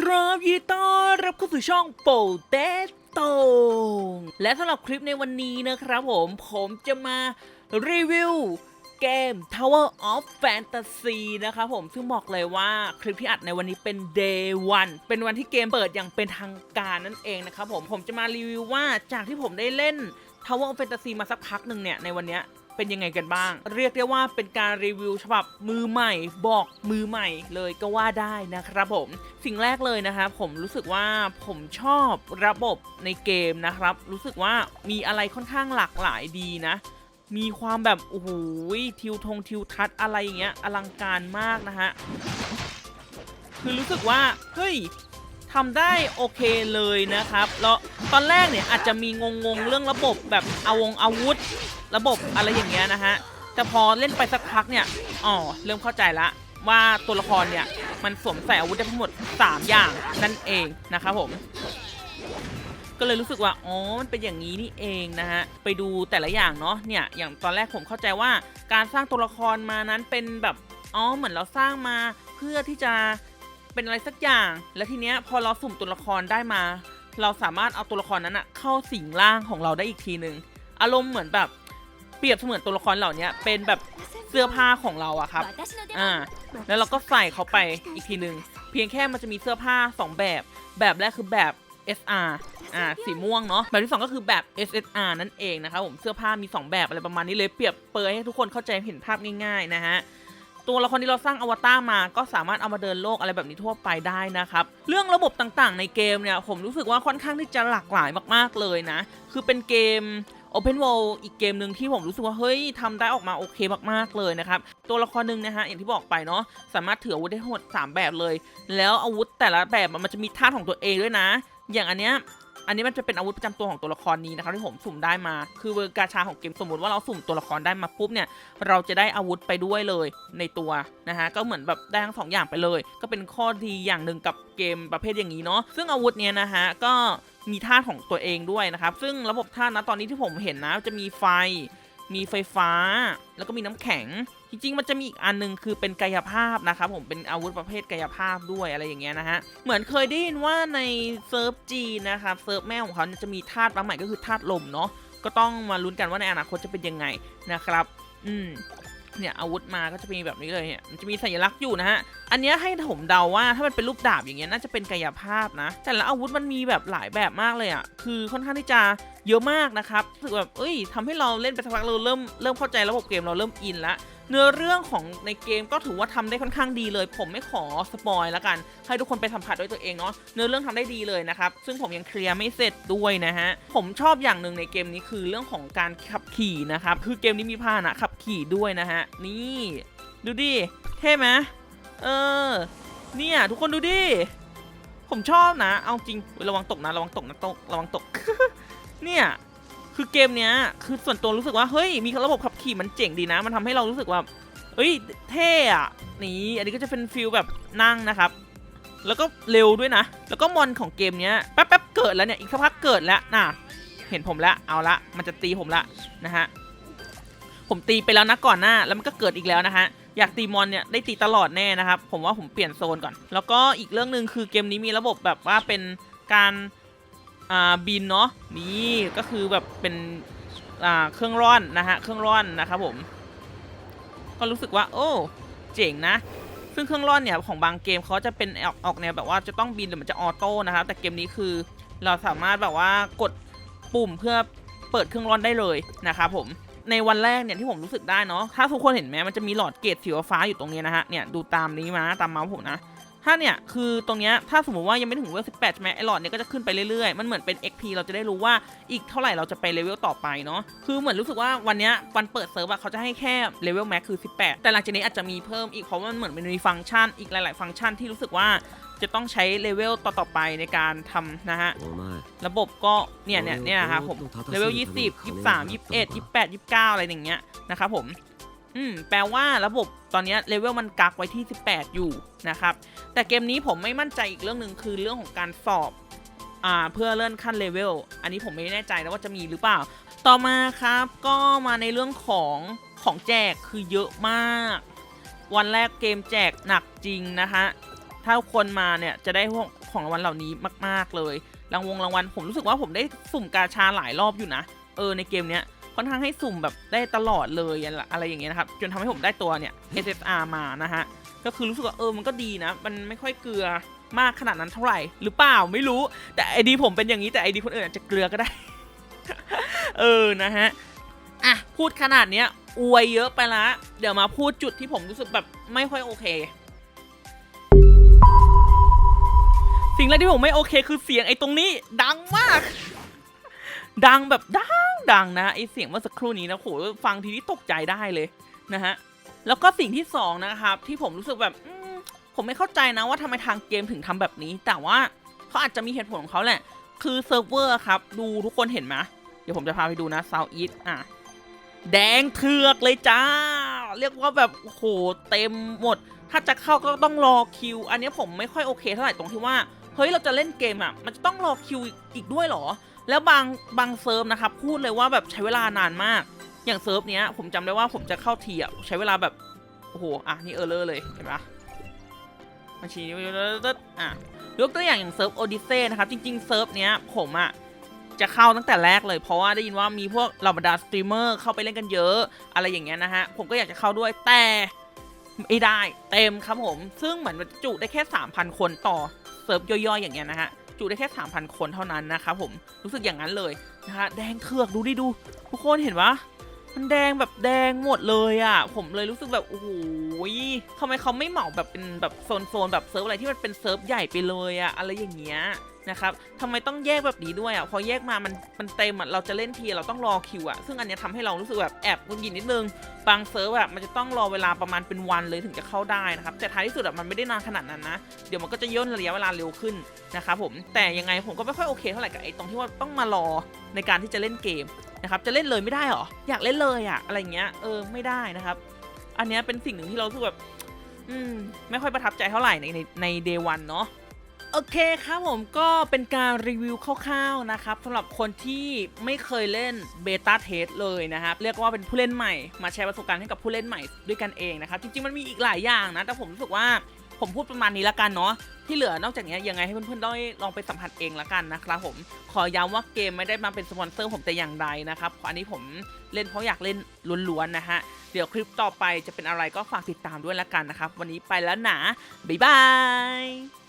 ครับยินดีต้อนรับเข้าสู่ช่องโปเตโตและสำหรับคลิปในวันนี้นะครับผมผมจะมารีวิวเกม Tower of Fantasy นะครับผมซึ่งบอกเลยว่าคลิปที่อัดในวันนี้เป็น Day 1 เป็นวันที่เกมเปิดอย่างเป็นทางการนั่นเองนะครับผมผมจะมารีวิวว่าจากที่ผมได้เล่น Tower of Fantasy มาสักพักหนึ่งเนี่ยในวันเนี้ย เป็นยังไงกันบ้าง เรียกได้ว่าเป็นการรีวิวฉบับมือใหม่ บอกมือใหม่เลยก็ว่าได้นะครับผม สิ่งแรกเลยนะครับผมรู้สึกว่าผมชอบระบบในเกมนะครับ รู้สึกว่ามีอะไรค่อนข้างหลากหลายดีนะมีความแบบโอ้โหทิวทงทิวทัศอะไรอย่างเงี้ยอลังการมากนะฮะคือรู้สึกว่าเฮ้ย ทำได้โอเคเลยนะครับแล้วตอนแรกเนี่ยอาจจะมีงงๆเรื่องระบบแบบอาวงอาวุธ ระบบอะไรอย่างเงี้ยนะฮะแต่พอเล่นไปสักพักเนี่ยอ๋อเริ่มเข้าใจละว่าตัวละครเนี่ยมันสวมใส่อาวุธได้ทั้งหมด 3 อย่างนั่นเองนะครับผมก็เลยรู้สึกว่า อ๋อ มันเป็นอย่างนี้นี่เองนะฮะ ไปดูแต่ละอย่างเนาะ เนี่ย อย่างตอนแรกผมเข้าใจว่าการสร้างตัวละครมานั้นเป็นแบบ อ๋อ เหมือนเราสร้างมาเพื่อที่จะ เป็นอะไรสักอย่าง แล้วทีเนี้ยพอเราสุ่มตัวละครได้มา เราสามารถเอาตัวละครนั้นอะเข้าสิงร่างของเราได้อีกทีหนึ่งอารมณ์เหมือนแบบเปรียบเสมือนตัวละครเหล่านี้เป็นแบบเสื้อผ้าของเราอะครับ อ่า แล้วเราก็ใส่เขาไปอีกทีหนึ่งเพียงแค่มันจะมีเสื้อผ้า 2 แบบ แบบแรกคือแบบ SR อ่า สีม่วงเนาะ แบบที่ 2 ก็คือแบบ SSR นั่นเองนะครับผม เสื้อผ้ามี 2 แบบอะไรประมาณนี้เลย เปรียบเปรยให้ทุกคนเข้าใจเห็นภาพง่ายๆนะฮะ ตัวละครที่เราสร้างอวตารมา ก็สามารถเอามาเดินโลกอะไรแบบนี้ทั่วไปได้นะครับ เรื่องระบบต่างๆ ในเกมเนี่ยผมรู้สึกว่าค่อนข้างที่จะหลากหลายมากๆเลยนะ คือเป็นเกม Open World อีกเกมหนึ่งที่ผมรู้สึกว่า เฮ้ยทำได้ออกมาโอเคมากๆเลยนะครับ ตัวละครหนึ่งนะฮะ อย่างที่บอกไปเนาะสามารถถืออาวุธได้ทั้งหมด3แบบเลย แล้วอาวุธแต่ละแบบมันจะมีท่าของตัวเองด้วยนะ อย่างอันเนี้ย อันนี้มันจะเป็นอาวุธประจำตัวของตัวละครนี้นะครับที่ผมสุ่มได้มา คือเวอร์กาชาของเกมสมมติว่าเราสุ่มตัวละครได้มาปุ๊บเนี่ยเราจะได้อาวุธไปด้วยเลยในตัวนะฮะก็เหมือนแบบได้ทั้งสองอย่างไปเลย ก็เป็นข้อดีอย่างหนึ่งกับเกมประเภทอย่างนี้เนาะซึ่งอาวุธเนี่ยนะฮะก็มีท่าของตัวเองด้วยนะครับซึ่งระบบท่านะตอนนี้ที่ผมเห็นนะจะมีไฟ มีไฟฟ้า แล้วก็มีน้ำแข็ง จริงๆ มันจะมีอีกอันหนึงคือเป็นกายภาพนะครับผมเป็นอาวุธประเภทกายภาพด้วยอะไรอย่างเงี้ยนะฮะ เหมือนเคยได้ยินว่าในเซิร์ฟจีนนะครับเซิร์ฟแม่ของเขาจะมีธาตุมาใหม่ก็คือธาตุลมเนาะ ก็ต้องมาลุ้นกันว่าในอนาคตจะเป็นยังไงนะครับ อืม เนี่ยอาวุธมาก็จะมีแบบนี้เลยเนี่ยมันจะมีสัญลักษณ์อยู่นะฮะอันเนี้ยให้ผมเดาว่าถ้ามันเป็นรูปดาบอย่างเงี้ยน่าจะเป็นกายภาพนะ แต่ละอาวุธมันมีแบบหลายแบบมากเลยอะ่ะคือค่อนข้างที่จะเยอะมากนะครับรู้สึกแบบเอ้ยทำให้เราเล่นไปสักพักเราเริ่มเริ่มเข้าใจระบบเกมเราเริ่มอินละ เนื้อเรื่องของในเกมก็ถือว่าทำได้ค่อนข้างดีเลย ผมไม่ขอสปอยแล้วกัน ให้ทุกคนไปสัมผัสด้วยตัวเองเนาะเนื้อเรื่องทำได้ดีเลยนะครับ ซึ่งผมยังเคลียร์ไม่เสร็จด้วยนะฮะ ผมชอบอย่างหนึ่งในเกมนี้คือเรื่องของการขับขี่นะครับ คือเกมนี้มีพาหนะขับขี่ด้วยนะฮะ นี่ ดูดิ เท่ไหมเออ เนี่ยทุกคนดูดิ ผมชอบนะ เอาจริง ระวังตกนะ ระวังตกนะตก ระวังตก เนี่ย คือเกมเนี้ยคือส่วนตัวรู้สึกว่าเฮ้ยมีระบบขับขี่มันเจ๋งดีนะ มันทำให้เรารู้สึกว่าเอ้ยเท่อะนี่อันนี้ก็จะเป็นฟิลแบบนั่งนะครับ แล้วก็เร็วด้วยนะ แล้วก็มอนของเกมเนี้ยแป๊บๆเกิดแล้วเนี่ยอีกสักพักเกิดแล้วน่ะเห็นผมแล้วเอาละมันจะตีผมละนะฮะผมตีไปแล้วนะก่อนหน้า แล้วมันก็เกิดอีกแล้วนะฮะอยากตีมอนเนี่ยได้ตีตลอดแน่นะครับ ผมว่าผมเปลี่ยนโซนก่อน แล้วก็อีกเรื่องหนึ่งคือเกมนี้มีระบบแบบว่าเป็นการ อ่าบินเนาะนี่ก็คือแบบเป็นอ่าเครื่องร่อนนะฮะเครื่องร่อนนะครับผม ก็รู้สึกว่า โอ้เจ๋งนะ ซึ่งเครื่องร่อนเนี่ยของบางเกมเขาจะเป็นออกออกแนวแบบว่าจะต้องบินหรือมันจะออโต้นะครับแต่เกมนี้คือเราสามารถแบบว่ากดปุ่มเพื่อเปิดเครื่องร่อนได้เลยนะครับผมในวันแรกเนี่ยที่ผมรู้สึกได้เนาะถ้าทุกคนเห็นไหมมันจะมีหลอดเกตสีฟ้าอยู่ตรงนี้นะฮะเนี่ยดูตามนี้มาตามเมาส์ผมนะ ถ้าเนี่ยคือตรงเนี้ยถ้าสมมติว่ายังไม่ถึงเลเวล18ใช่ไหมไอหลอดเนี่ยก็จะขึ้นไปเรื่อยๆ มันเหมือนเป็น XP เราจะได้รู้ว่าอีกเท่าไหร่เราจะไปเลเวลต่อไปเนาะคือเหมือนรู้สึกว่าวันเนี้ยวันเปิดเซิร์ฟอะเขาจะให้แค่เลเวลแม็กคือ 18 แต่หลังจากนี้อาจจะมีเพิ่มอีกเพราะมันเหมือนมันมีฟังก์ชันอีกหลาย ๆ ฟังก์ชันที่รู้สึกว่าจะต้องใช้เลเวลต่อๆไปในการทำนะฮะ ระบบก็เนี่ยเนี่ยเนี่ยนะครับผมเลเวลยี่สิบยี่สามยี่สิบเอ็ดยี่แปดยี่เก้าอะไรอย่างเงี้ยนะครับผม อืมแปลว่าระบบตอนนี้เลเวลมันกักไว้ที่ 18 อยู่นะครับ แต่เกมนี้ผมไม่มั่นใจอีกเรื่องหนึ่งคือเรื่องของการสอบอ่าเพื่อเลื่อนขั้นเลเวล อันนี้ผมไม่แน่ใจนะว่าจะมีหรือเปล่า ต่อมาครับ ก็มาในเรื่องของของแจกคือเยอะมาก วันแรกเกมแจกหนักจริงนะคะถ้าคนมาเนี่ยจะได้พวกขของรางวัลเหล่านี้มาก ๆเลย รางวงรางวัลผมรู้สึกว่าผมได้สุ่มกาชาหลายรอบอยู่นะ เออในเกมเนี้ย ค่อนข้างให้สุ่มแบบได้ตลอดเลยอะไรอย่างเงี้ยนะครับ จนทำให้ผมได้ตัวเนี่ย SSR มานะฮะ ก็คือรู้สึกว่าเออมันก็ดีนะ มันไม่ค่อยเกลือมากขนาดนั้นเท่าไหร่ หรือเปล่าไม่รู้ แต่ไอดีผมเป็นอย่างนี้แต่ไอดีคนอื่นอาจจะเกลือก็ได้ เออนะฮะอะพูดขนาดเนี้ยอวยเยอะไปละเดี๋ยวมาพูดจุดที่ผมรู้สึกแบบไม่ค่อยโอเค สิ่งแรกที่ผมไม่โอเคคือเสียงไอ้ตรงนี้ ดังมาก ดังแบบดัง ดังนะไอเสียงเมื่อสักครู่นี้นะโหฟังทีนี้ตกใจได้เลยนะฮะแล้วก็สิ่งที่สองนะครับที่ผมรู้สึกแบบผมไม่เข้าใจนะว่าทำไมทางเกมถึงทำแบบนี้ แต่ว่าเขาอาจจะมีเหตุผลของเขาแหละ คือเซิร์ฟเวอร์ครับ ดูทุกคนเห็นไหมเดี๋ยวผมจะพาไปดูนะ South East อะแดงเถือกเลยจ้า เรียกว่าแบบโหเต็มหมด ถ้าจะเข้าก็ต้องรอคิว อันนี้ผมไม่ค่อยโอเคเท่าไหร่ตรงที่ว่า เฮ้ยเราจะเล่นเกมอะ มันจะต้องรอคิวอีกด้วยหรอ แล้วบางบางเซิร์ฟนะครับพูดเลยว่าแบบใช้เวลานานมาก อย่างเซิร์ฟเนี้ยผมจำได้ว่าผมจะเข้าทีอะใช้เวลาแบบโอ้โหอะนี่เออร์เลอร์เลยเห็นปะบัญชีนี้อะยกตัวอย่างอย่างเซิร์ฟโอดิเซ่นะครับจริงๆเซิร์ฟเนี้ยผมอะจะเข้าตั้งแต่แรกเลยเพราะว่าได้ยินว่ามีพวกเหล่าบรรดาสตรีมเมอร์เข้าไปเล่นกันเยอะ อะไรอย่างเงี้ยนะฮะผมก็อยากจะเข้าด้วยแต่ไม่ได้เต็มครับผม ซึ่งเหมือนมันจุได้แค่ 3,000 คนต่อเซิร์ฟย่อยๆ อย่างเงี้ยนะฮะ จุได้แค่ 3,000 คนเท่านั้นนะครับผมรู้สึกอย่างนั้นเลยนะฮะแดงเถือกดูดิดู ทุกคนเห็นปะ มันแดงแบบแดงหมดเลยอะ่ะ ผมเลยรู้สึกแบบโอ้โหทำไมเขาไม่เหมาแบบเป็นแบบโซนๆแบบเซิร์ฟอะไรที่มันเป็นเซิร์ฟใหญ่ไปเลยอะ่ะอะไรอย่างเงี้ยนะครับทำไมต้องแยกแบบนี้ด้วยอะพอแยกมามันมันเต็มอะเราจะเล่นทีเราต้องรอคิวอะซึ่งอันเนี้ยทำให้เรารู้สึกแบบแอบงุนงิดนิดนึงบางเซิร์ฟอะมันจะต้องรอเวลาประมาณเป็นวันเลยถึงจะเข้าได้นะครับแต่ท้ายที่สุดอะมันไม่ได้นานขนาดนั้นนะเดี๋ยวมันก็จะย่นระยะเวลาเร็วขึ้นนะครับผมแต่ยังไงผมก็ไม่ค่อยโอเคเท่าไหร่กับไอ้ตรงที่ว่าต้องมารอในการที่จะเล่นเกม นะครับจะเล่นเลยไม่ได้หรออยากเล่นเลยอะอะไรเงี้ยเออไม่ได้นะครับ อันเนี้ยเป็นสิ่งหนึ่งที่เรารู้แบบอืมไม่ค่อยประทับใจเท่าไหร่ในในในเดวันเนาะโอเคครับผมก็เป็นการรีวิวคร่าวๆนะครับสำหรับคนที่ไม่เคยเล่นเบต้าเทสเลยนะครับเรียกว่าเป็นผู้เล่นใหม่ มาแชร์ประสบการณ์ให้กับผู้เล่นใหม่ด้วยกันเองนะครับจริงๆมันมีอีกหลายอย่างนะแต่ผมรู้สึกว่า ผมพูดประมาณนี้ละกันเนาะที่เหลือนอกจากนี้ยังไงให้เพื่อนๆได้ลองไปสัมผัสเองละกันนะครับผมขอย้ำว่าเกมไม่ได้มาเป็นสปอนเซอร์ผมแต่อย่างใดนะครับอันนี้ผมเล่นเพราะอยากเล่นล้วนๆนะฮะเดี๋ยวคลิปต่อไปจะเป็นอะไรก็ฝากติดตามด้วยละกันนะครับ วันนี้ไปแล้วนะบ๊ายบาย